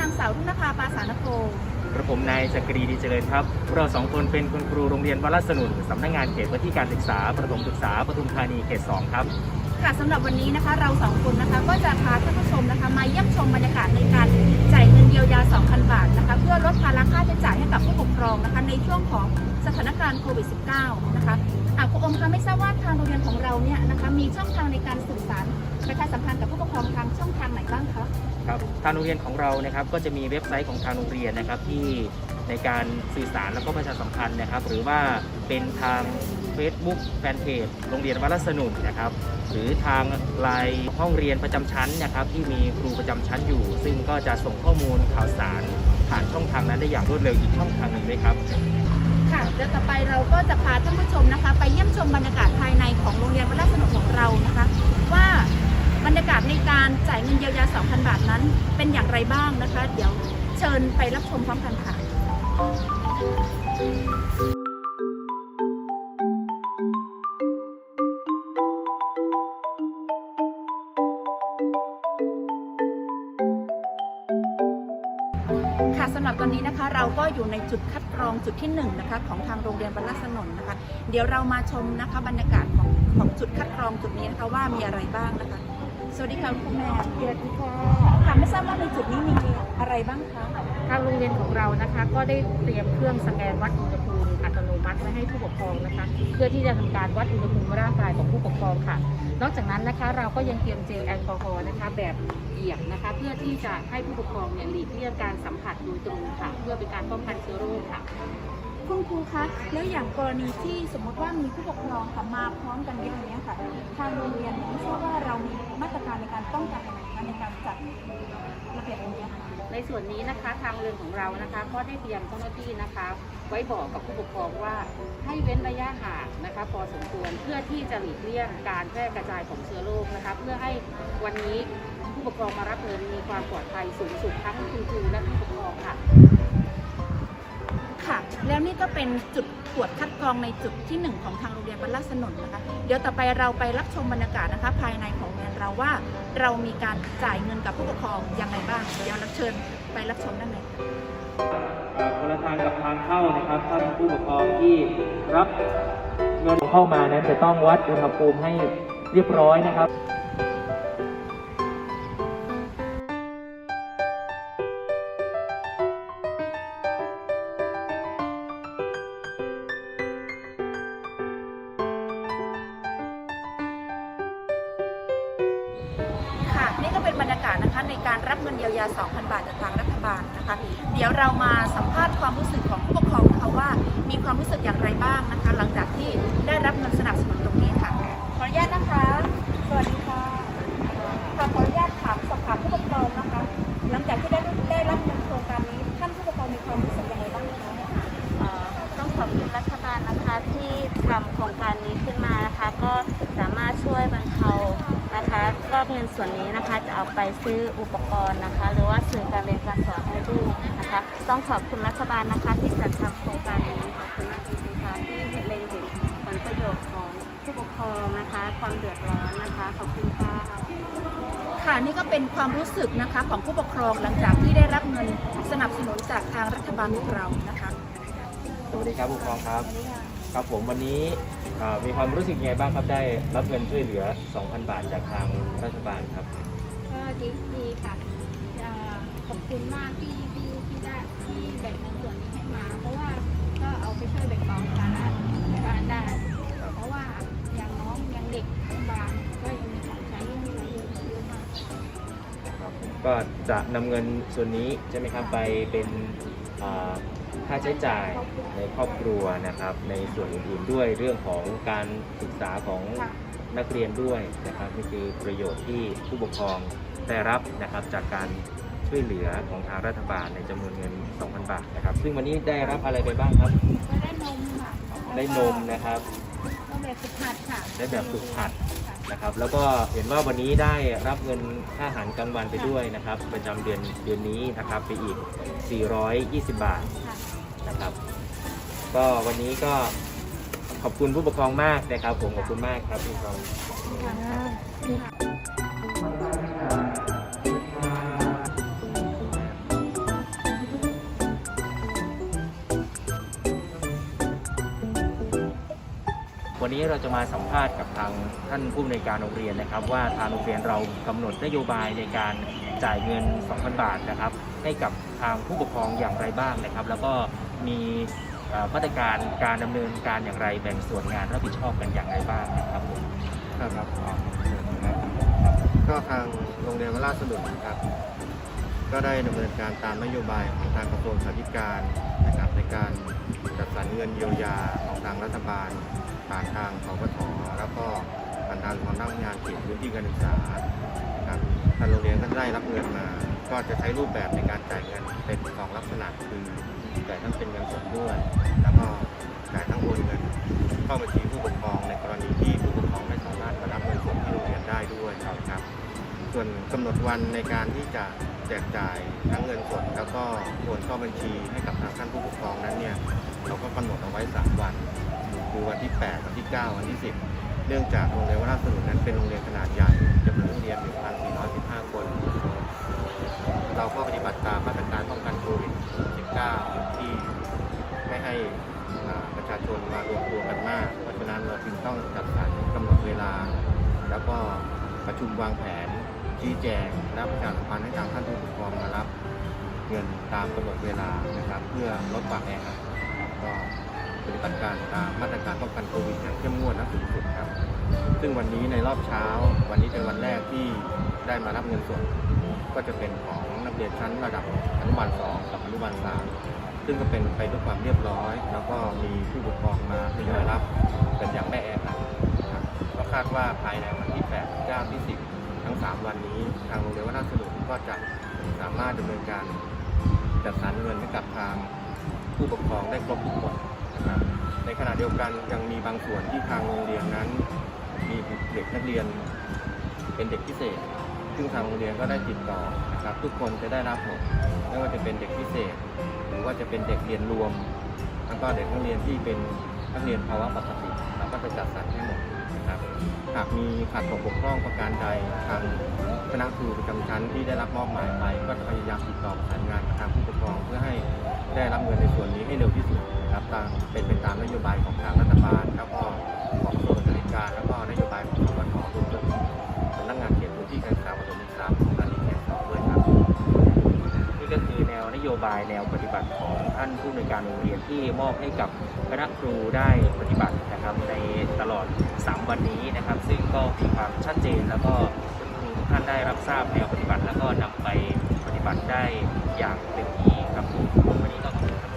นางสาวรุ่นภาปาสานโกกระผมนายจักรีดีเจริญครับ เราสองคนเป็นคุณครูโรงเรียนวัดลาดสนุนสำนักงานเขตพื้นที่การศึกษาประถมศึกษาปทุมธานีเขตสองครับ ค่ะสำหรับวันนี้นะคะ เราสองคนนะคะก็จะพาท่านผู้ชมนะคะ มาเยี่ยมชมบรรยากาศในการจ่ายเงินเยียวยา 2,000 บาทนะคะ เพื่อลดภาระค่าใช้จ่ายให้กับผู้ปกครองนะคะ ในช่วงของ สถานการณ์โควิด -19 นะคะอะครูอมคะไม่ทราบว่าทางโรงเรียนของเราเนี่ยนะคะมีช่องทางในการสื่อสารประชาสัมพันธ์กับผู้ปกครองทางช่องทางไหนบ้างคะครับทางโรงเรียนของเรานะครับก็จะมีเว็บไซต์ของทางโรงเรียนนะครับที่ในการสื่อสารแล้วก็ประชาสัมพันธ์นะครับ หรือว่าเป็นทาง Facebook แฟนเพจโรงเรียนวัดลสนุนนะครับ หรือทางไลน์ห้องเรียนประจำชั้นนะครับ ที่มีครูประจำชั้นอยู่ ซึ่งก็จะส่งข้อมูลข่าวสารผ่านช่องทางนั้นได้อย่างรวดเร็วอีกช่องทางหนึ่งด้วยครับ เดี๋ยวต่อไปเราก็จะพาท่านผู้ชมนะคะ ไปเยี่ยมชมบรรยากาศภายในของโรงเรียนวัดราชสนุกของเรานะคะ ว่าบรรยากาศในการจ่ายเงินเยียวยา 2,000 บาทนั้น เป็นอย่างไรบ้างนะคะ เดี๋ยวเชิญไปรับชมพร้อมกันค่ะ ค่ะสำหรับตอนนี้นะคะเราก็อยู่ในจุดคัดกรองจุดที่1นงนะคะของทางโรงเรียนบรรลัสนนท์นะคะ เดี๋ยวเรามาชมนะคะบรรยากาศของของจุดคัดกรองจุดนี้นะคะว่ามีอะไรบ้างนะคะ สวัสดีค่ะคุณแม่สวัสดีค่ะค่ะไม่ทราบว่าในจุดนี้มีอะไรบ้างคะทางโรงเรียนของเรานะคะก็ได้เตรียมเครื่องสแกนวัดอุณหภูมิอัตโนมัติไว้ให้ผู้ปกครองนะคะ เพื่อที่จะทำการวัดอุณหภูมิร่างกายของผู้ปกครองค่ะ นอกจากนั้นนะคะเราก็ยังเตรียมเจลแอลกอฮอล์นะคะแบบเหยียบนะคะ เพื่อที่จะให้ผู้ปกครองเนี่ยหลีกเลี่ยงการสัมผัสโดยตรงค่ะ เพื่อเป็นการป้องกันเชื้อโรคค่ะ คุณครูคะแล้วอย่างกรณีที่สมมติว่ามีผู้ปกครองค่ะมาพร้อมกันเยอะอย่างเนี้ยค่ะ ทางโรงเรียนไม่ทราบว่าเรามีมาตรการในการป้องกันอะไรคะในการจัดระเบียบตรงนี้ค่ะ ในส่วนนี้นะคะทางเรือนของเรานะคะก็ได้เตรียมเจ้าหน้าที่นะคะ ไว้บอกกับผู้ปกครองว่าให้เว้นระยะห่างนะคะพอสมควรเพื่อที่จะหลีกเลี่ยงการแพร่กระจายของเชื้อโรคนะคะ เพื่อให้วันนี้ผู้ปกครองมารับเงินมีความปลอดภัยสูงสุดทั้งคุณครูและผู้ปกครองค่ะ ค่ะ แล้วนี่ก็เป็นจุดตรวจคัดกรองในจุดที่หนึ่งของทางโรงเรียนบรรลัสนนท์นะคะ เดี๋ยวต่อไปเราไปรับชมบรรยากาศนะคะ ภายในของโรงเรียนเราว่าเรามีการจ่ายเงินกับผู้ปกครองยังไงบ้าง เดี๋ยวเราเชิญไปรับชมด้านในค่ะคนละทางกับทางเข้านะครับท่านผู้ปกครองที่รับเงินเข้ามานั้นจะต้องวัดอุณหภูมิให้เรียบร้อยนะครับ นี่ก็เป็นบรรยากาศนะคะในการรับเงินเยียวยา 2,000 บาทจากทางรัฐบาลนะคะ เดี๋ยวเรามาสัมภาษณ์ความรู้สึกของผู้ปกครองนะคะว่า มีความรู้สึกอย่างไรบ้างนะคะ หลังจากที่ได้รับเงินสนับสนุนตรงนี้ค่ะ ขออนุญาตนะคะ สวัสดีค่ะค่ะขออนุญาต ซื้ออุปกรณ์นะคะ หรือว่าสื่อการเรียนการสอนให้ลูกนะคะ ต้องขอบคุณรัฐบาลนะคะที่จัดทำโครงการนี้ขอบคุณมากจริงๆค่ะที่เห็นเล็งเห็นผลประโยชน์ของผู้ปกครองนะคะ ความเดือดร้อนนะคะขอบคุณค่ะค่ะนี่ก็เป็นความรู้สึกนะคะของผู้ปกครองหลังจากที่ได้รับเงินสนับสนุนจากทางรัฐบาลของเรานะคะสวัสดีครับผู้ปกครองครับครับผมวันนี้อ่ามีความรู้สึกยังไงบ้างครับได้รับเงินช่วยเหลือ 2,000 บาทจากทางรัฐบาลครับ ก็ดีดีค่ะเอ่อขอบคุณมากที่ที่ที่ได้ที่แบ่งเงินส่วนนี้ให้มา เพราะว่าก็เอาไปช่วยแบ่งเบาภาระบ้านได้ เพราะว่าอย่างน้องยังเด็กอนุบาลก็ยังมีของใช้ยังมีเยอะเยอะมากก็จะนำเงินส่วนนี้ใช่ไหมครับไปเป็นอ่าค่าใช้จ่ายในครอบครัวนะครับ ในส่วนอื่นๆด้วยเรื่องของการศึกษาของค่ะ นักเรียนด้วยนะครับนี่คือประโยชน์ที่ผู้ปกครองได้รับนะครับจากการช่วยเหลือของทางรัฐบาลในจำนวนเงิน 2,000 บาทนะครับ ซึ่งวันนี้ได้รับอะไรไปบ้างครับ ก็ได้นมค่ะได้นมนะครับ ก็แบบฝึกหัดค่ะได้แบบฝึกหัด ค่ะนะครับแล้วก็เห็นว่าวันนี้ได้รับเงินค่าอาหารกลางวันไปด้วยนะครับ ประจำเดือนเดือนนี้นะครับไปอีก 420 บาทค่ะ นะครับ ก็วันนี้ก็ ขอบคุณผู้ปกครองมากนะครับผมขอบคุณมากครับผู้ปกครองวันนี้เราจะมาสัมภาษณ์กับทางท่านผู้อำนวยการโรงเรียนนะครับ ว่าทางโรงเรียนเรากำหนดนโยบายในการจ่ายเงิน 2,000 บาทนะครับ ให้กับทางผู้ปกครองอย่างไรบ้างนะครับ แล้วก็มี มาตรการการดำเนินการอย่างไรแบ่งส่วนงานรับผิดชอบกันอย่างไรบ้างนะครับผมครับก็ทางโรงเรียนวราชสนุนนะครับ ก็ได้ดำเนินการตามนโยบายของทางกระทรวงสาธการนะครับในการจัดสรรเงินเยียวยาของทางรัฐบาลผ่านทางสปทแล้วก็ผ่านทางสำนักงานเขตพื้นที่การศึกษานะครับทางโรงเรียนก็ได้รับเงินมา ก็จะใช้รูปแบบในการจ่ายเงินเป็นสองลักษณะคือ จ่ายทั้งเป็นเงินสดด้วย แล้วก็จ่ายทั้งโอนเงินเข้าบัญชีผู้ปกครองในกรณีที่ผู้ปกครองไม่สามารถมารับเงินสดที่โรงเรียนได้ด้วยนะครับ ส่วนกำหนดวันในการที่จะแจกจ่ายทั้งเงินสด แล้วก็โอนเข้าบัญชีให้กับทางท่านผู้ปกครองนั้นเนี่ยเราก็กำหนดเอาไว้ 3 วันคือวันที่ 8 วันที่ 9 วันที่ 10 เนื่องจากโรงเรียนวราสนุนนั้นเป็นโรงเรียนขนาดใหญ่จำนวนนักเรียน 1,415 คน เราก็ปฏิบัติตามมาตรการป้องกันโควิด -19 ที่ไม่ให้ประชาชนมารวมตัวกันมาก เพราะฉะนั้นเราจึงต้องจัดสรรกำหนดเวลา แล้วก็ประชุมวางแผนชี้แจงและประชาสัมพันธ์ให้ทางท่านผู้ปกครองมารับเงินตามกำหนดเวลานะครับ เพื่อลดความแออัดก็ปฏิบัติการตามมาตรการป้องกันโควิดอย่างเข้มงวดและสูงสุดครับ ซึ่งวันนี้ในรอบเช้า วันนี้เป็นวันแรกที่ได้มารับเงินสดก็จะเป็นของ รียนชั้นระดับอนุบาล2กับอนุบาล3ซึ่งก็เป็นไปด้วยความเรียบร้อย แล้วก็มีผู้ปกครองมาทยอยรับกันอย่างไม่แอนะครับก็คาดว่าภายในวันที่8 9ที่10 ทั้ง 3 วันนี้ ทางโรงเรียนวัฒนสนุนก็จะสามารถดำเนินการจัดสรรเงินให้กับทางผู้ปกครองได้ครบทุกคนนะครับในขณะเดียวกันยังมีบางส่วนที่ทางโรงเรียนนั้น มีเด็กนักเรียนเป็นเด็กพิเศษ ซึ่งทางโรงเรียนก็ได้ติดต่อนะครับ ทุกคนจะได้รับหมดไม่ว่าจะเป็นเด็กพิเศษ หรือว่าจะเป็นเด็กเรียนรวม แล้วก็เด็กนักเรียนที่เป็นนักเรียนภาวะปกติเราก็จะจัดสรรให้หมดนะครับหากมีขาดตกบกพร่องประการใดทางคณะครูประจำชั้นที่ได้รับมอบหมายไป ก็จะพยายามติดต่อประสานงานกับทางผู้ปกครองเพื่อให้ได้รับเงินในส่วนนี้ให้เร็วที่สุดนะครับตามเป็นไปตามนโยบายของทางรัฐบาลแล้วก็ขอ บายแนวปฏิบัติของท่านผู้อำนวยการโรงเรียนที่มอบให้กับคณะครูได้ปฏิบัตินะครับในตลอด 3 วันนี้นะครับ ซึ่งก็มีความชัดเจนแล้วก็ครูทุกท่านได้รับทราบแนวปฏิบัติ แล้วก็นำไปปฏิบัติได้อย่างเต็มที่ครับผมวันนี้ก็ขอบคุณ